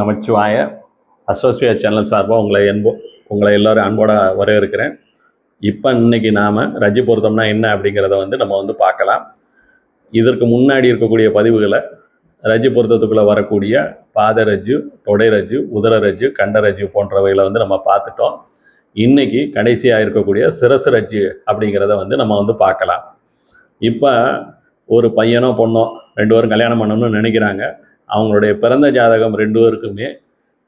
நமச்சிவாய associate channel சார்பாக உங்களை அன்போ உங்களை எல்லோரும் அன்போட வரவேற்கிறேன். இப்போ இன்னைக்கு நாம் ரஜி பொருத்தம்னா என்ன அப்படிங்கிறத வந்து நம்ம வந்து பார்க்கலாம். இதற்கு முன்னாடி இருக்கக்கூடிய பதிவுகளை ரஜி பொருத்தத்துக்குள்ளே வரக்கூடிய பாத ரஜு தொடை ரஜு உதர ரஜு கண்ட ரஜு போன்றவைகளை வந்து நம்ம பார்த்துட்டோம். இன்னைக்கு கடைசியாக இருக்கக்கூடிய சிரசு ரஜு அப்படிங்கிறத வந்து நம்ம வந்து பார்க்கலாம். இப்போ ஒரு பையனோ பொண்ணோ ரெண்டு பேரும் கல்யாணம் பண்ணணும்னு நினைக்கிறாங்க. அவங்களுடைய பிறந்த ஜாதகம் ரெண்டு பேருக்குமே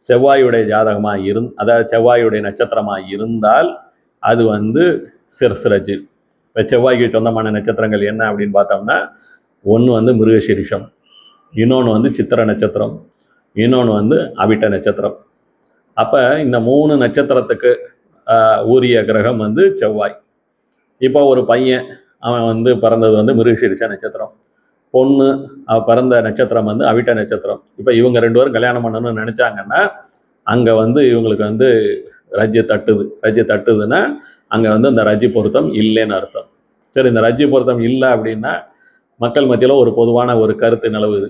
செவ்வாயுடைய ஜாதகமாக இருந் அதாவது செவ்வாயுடைய நட்சத்திரமாக இருந்தால் அது வந்து சிரசிரஜு இப்போ செவ்வாய்க்கு சொந்தமான நட்சத்திரங்கள் என்ன அப்படின்னு பார்த்தோம்னா ஒன்று வந்து மிருகசீரிஷம் இன்னொன்று வந்து சித்திர நட்சத்திரம் இன்னொன்று வந்து அவிட்ட நட்சத்திரம். அப்போ இந்த மூணு நட்சத்திரத்துக்கு ஊரிய கிரகம் வந்து செவ்வாய். இப்போ ஒரு பையன் அவன் வந்து பிறந்தது வந்து மிருகசீரிஷ நட்சத்திரம். பொண்ணு பிறந்த நட்சத்திரம் வந்து அவிட்ட நட்சத்திரம். இப்போ இவங்க ரெண்டு பேரும் கல்யாணம் பண்ணணும்னு நினச்சாங்கன்னா அங்கே வந்து இவங்களுக்கு வந்து ரஜ்ஜி தட்டுது. ரஜ்ஜி தட்டுதுன்னா அங்கே வந்து இந்த ரஜ்ஜி பொருத்தம் இல்லைன்னு அர்த்தம். சரி இந்த ரஜ்ஜி பொருத்தம் இல்லை அப்படின்னா மக்கள் மத்தியில் ஒரு பொதுவான ஒரு கருத்து நிலவுது.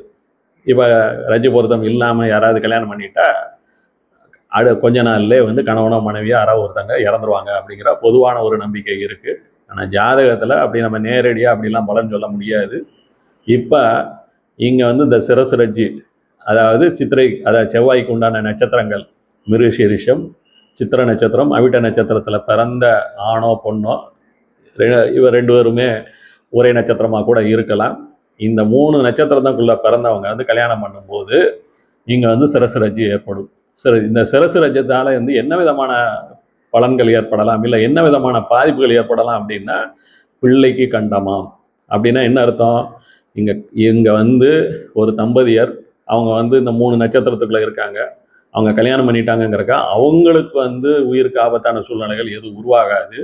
இப்போ ரஜ்ஜி பொருத்தம் இல்லாமல் யாராவது கல்யாணம் பண்ணிட்டா அடு கொஞ்ச நாள்லே வந்து கணவனோ மனைவியோ யாராவது ஒருத்தங்க இறந்துருவாங்க அப்படிங்கிற பொதுவான ஒரு நம்பிக்கை இருக்குது ஆனால் ஜாதகத்தில் அப்படி நம்ம நேரடியாக அப்படிலாம் பலன் சொல்ல முடியாது. இப்போ இங்கே வந்து இந்த சிரசு அதாவது சித்திரை அதாவது செவ்வாய்க்கு உண்டான நட்சத்திரங்கள் மிருகசீரிஷம் சித்திர நட்சத்திரம் அவிட்ட நட்சத்திரத்தில் பிறந்த ஆணோ பொண்ணோ ரெ- இவர் ரெண்டு பேருமே ஒரே நட்சத்திரமாக கூட இருக்கலாம். இந்த மூணு நட்சத்திரத்துக்குள்ளே பிறந்தவங்க வந்து கல்யாணம் பண்ணும்போது இங்கே வந்து சிரசு ரஜ்ஜி ஏற்படும். சரி இந்த சிரசு ரஜ்ஜத்தால் வந்து என்ன விதமான பலன்கள் ஏற்படலாம் இல்லை என்ன விதமான பாதிப்புகள் ஏற்படலாம் அப்படின்னா பிள்ளைக்கு கண்டமாம். அப்படின்னா என்ன அர்த்தம்? இங்கே இங்கே வந்து ஒரு தம்பதியர் அவங்க வந்து இந்த மூணு நட்சத்திரத்துக்குள்ளே இருக்காங்க. அவங்க கல்யாணம் பண்ணிட்டாங்கங்கிறக்கா அவங்களுக்கு வந்து உயிருக்கு ஆபத்தான சூழ்நிலைகள் எதுவும் உருவாகாது.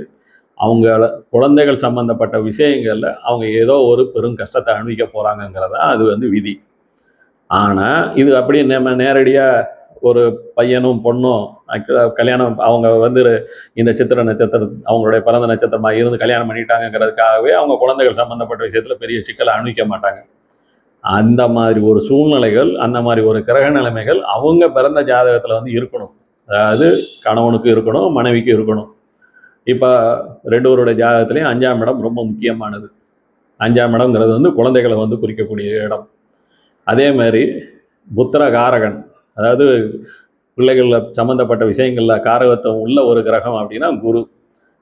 அவங்க குழந்தைகள் சம்பந்தப்பட்ட விஷயங்களில் அவங்க ஏதோ ஒரு பெரும் கஷ்டத்தை அனுபவிக்க போகிறாங்கங்கிறதா அது வந்து விதி. ஆனால் இது அப்படியே நம்ம நேரடியாக ஒரு பையனும் பொண்ணும் ஆக்சுவலாக கல்யாணம் அவங்க வந்து இந்த சித்திர நட்சத்திரம் அவங்களுடைய பிறந்த நட்சத்திரமாக இருந்து கல்யாணம் பண்ணிட்டாங்கங்கிறதுக்காகவே அவங்க குழந்தைகள் சம்மந்தப்பட்ட விஷயத்தில் பெரிய சிக்கலை அனுபவிக்க மாட்டாங்க. அந்த மாதிரி ஒரு சூழ்நிலைகள் அந்த மாதிரி ஒரு கிரக நிலைமைகள் அவங்க பிறந்த ஜாதகத்தில் வந்து இருக்கணும். அதாவது கணவனுக்கு இருக்கணும் மனைவிக்கு இருக்கணும். இப்போ ரெண்டுவருடைய ஜாதகத்துலேயும் அஞ்சாம் இடம் ரொம்ப முக்கியமானது. அஞ்சாம் இடம்ங்கிறது வந்து குழந்தைகளை வந்து குறிக்கக்கூடிய இடம். அதே மாதிரி புத்திர காரகன் அதாவது பிள்ளைகளில் சம்மந்தப்பட்ட விஷயங்களில் காரகத்துவம் உள்ள ஒரு கிரகம் அப்படின்னா குரு.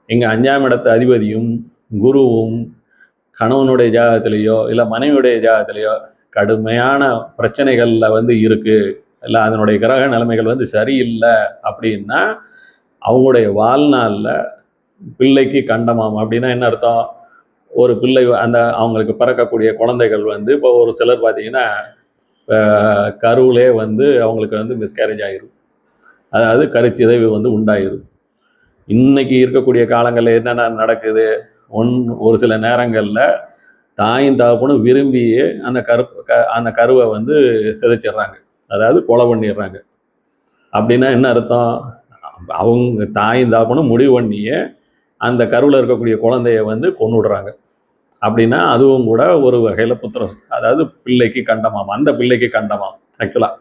இங்கே அஞ்சாம் இடத்து அதிபதியும் குருவும் கணவனுடைய ஜாதகத்திலேயோ இல்லை மனைவியுடைய ஜாதகத்திலேயோ கடுமையான பிரச்சனைகளில் வந்து இருக்குது இல்லை அதனுடைய கிரக நிலைமைகள் வந்து சரியில்லை அப்படின்னா அவங்களுடைய வாழ்நாளில் பிள்ளைக்கு கண்டமாம் அப்படின்னா என்ன அர்த்தம்? ஒரு பிள்ளை அந்த அவங்களுக்கு பிறக்கக்கூடிய குழந்தைகள் வந்து இப்போ ஒரு சிலர் பார்த்தீங்கன்னா கருவிலே வந்து அவங்களுக்கு வந்து மிஸ்கேரேஜ் ஆயிரும். அதாவது கருச்சிதைவு வந்து உண்டாயிரும். இன்றைக்கி இருக்கக்கூடிய காலங்களில் என்னென்ன நடக்குது? ஒன் ஒரு சில நேரங்களில் தாயும் தகப்பனும் விரும்பியே அந்த கரு க அந்த கருவை வந்து சிதைச்சிடுறாங்க. அதாவது கொலை பண்ணிடுறாங்க. அப்படின்னா என்ன அர்த்தம்? அவங்க தாயும் தகப்பனும் முடிவு பண்ணியே அந்த கருவில் இருக்கக்கூடிய குழந்தைய வந்து கொண்டு விடுறாங்க அப்படின்னா அதுவும் கூட ஒரு வகையில் புத்திர அதாவது பிள்ளைக்கு கண்டமாம். அந்த பிள்ளைக்கு கண்டமாம். ஆக்சுவலாக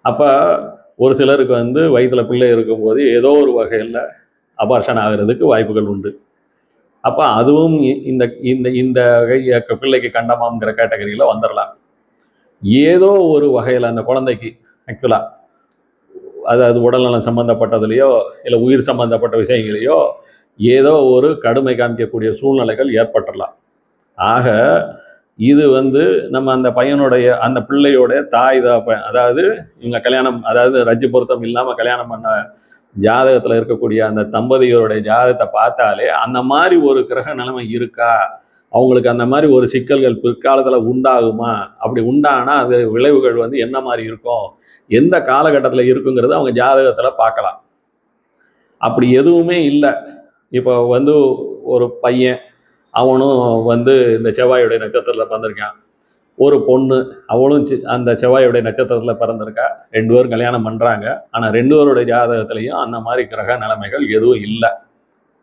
அப்போ ஒரு சிலருக்கு வந்து வயிற்றில் பிள்ளை இருக்கும்போது ஏதோ ஒரு வகையில் அபார்ஷன் ஆகிறதுக்கு வாய்ப்புகள் உண்டு. அப்போ அதுவும் இ- இந்த இந்த இந்த வகை- பிள்ளைக்கு கண்டமாம்ங்கிற கேட்டகரியில் வந்துடலாம் ஏதோ ஒரு வகையில் அந்த குழந்தைக்கு ஆக்சுவலாக அதாவது உடல்நலம் சம்மந்தப்பட்டதுலையோ இல்லை உயிர் சம்மந்தப்பட்ட விஷயங்களையோ ஏதோ ஒரு கடுமை காமிக்கக்கூடிய சூழ்நிலைகள் ஏற்பட்டுடலாம் ஆக இது வந்து நம்ம அந்த பையனுடைய அந்த பிள்ளையோடைய தாய் தான் அதாவது இவங்க கல்யாணம் அதாவது ரஜ்ஜு பொருத்தம் இல்லாமல் கல்யாணம் பண்ண ஜாதகத்தில் இருக்கக்கூடிய அந்த தம்பதியருடைய ஜாதகத்தை பார்த்தாலே அந்த மாதிரி ஒரு கிரக நிலைமை இருக்கா? அவங்களுக்கு அந்த மாதிரி ஒரு சிக்கல்கள் பிற்காலத்தில் உண்டாகுமா? அப்படி உண்டானா அது விளைவுகள் வந்து என்ன மாதிரி இருக்கும்? எந்த காலகட்டத்தில் இருக்குங்கிறது அவங்க ஜாதகத்தில் பார்க்கலாம். அப்படி எதுவுமே இல்லை. இப்போ வந்து ஒரு பையன் அவனும் வந்து இந்த செவ்வாயுடைய நட்சத்திரத்தில் பிறந்திருக்கான். ஒரு பொண்ணு அவளும் அந்த செவ்வாயுடைய நட்சத்திரத்தில் பிறந்திருக்கா. ரெண்டு பேரும் கல்யாணம் பண்ணுறாங்க ஆனால் ரெண்டு பேருடைய ஜாதகத்துலேயும் அந்த மாதிரி கிரக நிலைமைகள் எதுவும் இல்லை.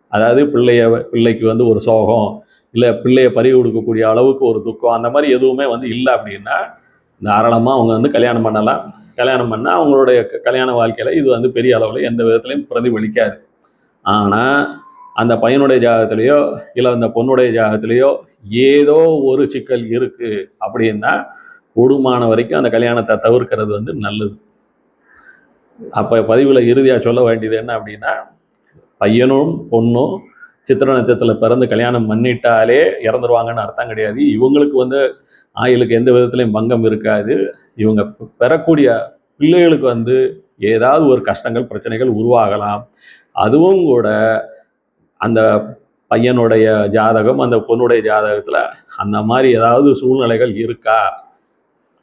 அதாவது பிள்ளைய பிள்ளைக்கு வந்து ஒரு சோகம் இல்லை பிள்ளைய பறி கொடுக்கக்கூடிய அளவுக்கு ஒரு துக்கம் அந்த மாதிரி எதுவுமே வந்து இல்லை அப்படின்னா தாராளமாக அவங்க வந்து கல்யாணம் பண்ணலாம். கல்யாணம் பண்ணால் அவங்களுடைய க- கல்யாண வாழ்க்கையில் இது வந்து பெரிய அளவில் எந்த விதத்துலையும் பிரதிபலிக்காது. ஆனால் அந்த பையனுடைய ஜாதகத்திலேயோ இல்லை அந்த பொண்ணுடைய ஜாதகத்திலேயோ ஏதோ ஒரு சிக்கல் இருக்குது அப்படின்னா கூடுமான வரைக்கும் அந்த கல்யாணத்தை தவிர்க்கிறது வந்து நல்லது. அப்போ பதிவில் இறுதியாக சொல்ல வேண்டியது என்ன அப்படின்னா பையனும் பொண்ணும் சித்திர நட்சத்திரத்தில் பிறந்து கல்யாணம் பண்ணிட்டாலே இறந்துருவாங்கன்னு அர்த்தம் கிடையாது. இவங்களுக்கு வந்து ஆயுளுக்கு எந்த விதத்துலையும் பங்கம் இருக்காது. இவங்க பெறக்கூடிய பிள்ளைகளுக்கு வந்து ஏதாவது ஒரு கஷ்டங்கள் பிரச்சனைகள் உருவாகலாம். அதுவும் கூட அந்த பையனுடைய ஜாதகம் அந்த பொண்ணுடைய ஜாதகத்தில் அந்த மாதிரி ஏதாவது சூழ்நிலைகள் இருக்கா?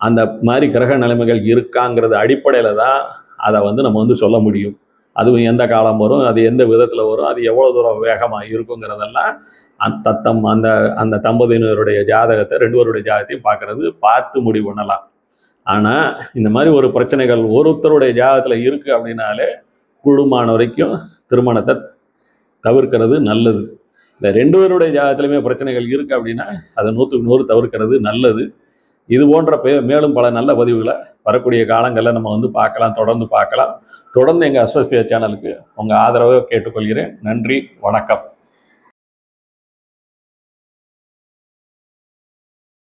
அந்த மாதிரி கிரக நிலைமைகள் இருக்காங்கிறது அடிப்படையில் தான் அதை வந்து நம்ம வந்து சொல்ல முடியும். அதுவும் எந்த காலம் வரும் அது எந்த விதத்தில் வரும் அது எவ்வளோ தூரம் வேகமாக இருக்குங்கிறதெல்லாம் அந்த தத்தம் அந்த அந்த தம்பதியினருடைய ஜாதகத்தை ரெண்டு பேருடைய ஜாதகத்தையும் பார்க்கறது பார்த்து முடிவு பண்ணலாம். ஆனால் இந்த மாதிரி ஒரு பிரச்சனைகள் ஒருத்தருடைய ஜாதகத்தில் இருக்குது அப்படின்னாலே குழுமான வரைக்கும் திருமணத்தை தவிர்க்கிறது நல்லது. இந்த ரெண்டு பேருடைய ஜாதகத்திலுமே பிரச்சனைகள் இருக்குது அப்படின்னா அதை நூற்றுக்கு நூறு தவிர்க்கிறது நல்லது. இது போன்ற பே மேலும் பல நல்ல பதிவுகளை வரக்கூடிய காலங்களில் நம்ம வந்து பார்க்கலாம் தொடர்ந்து பார்க்கலாம். தொடர்ந்து எங்கள் அஸ்வஸ்பியா சேனலுக்கு உங்கள் ஆதரவை கேட்டுக்கொள்கிறேன். நன்றி வணக்கம்.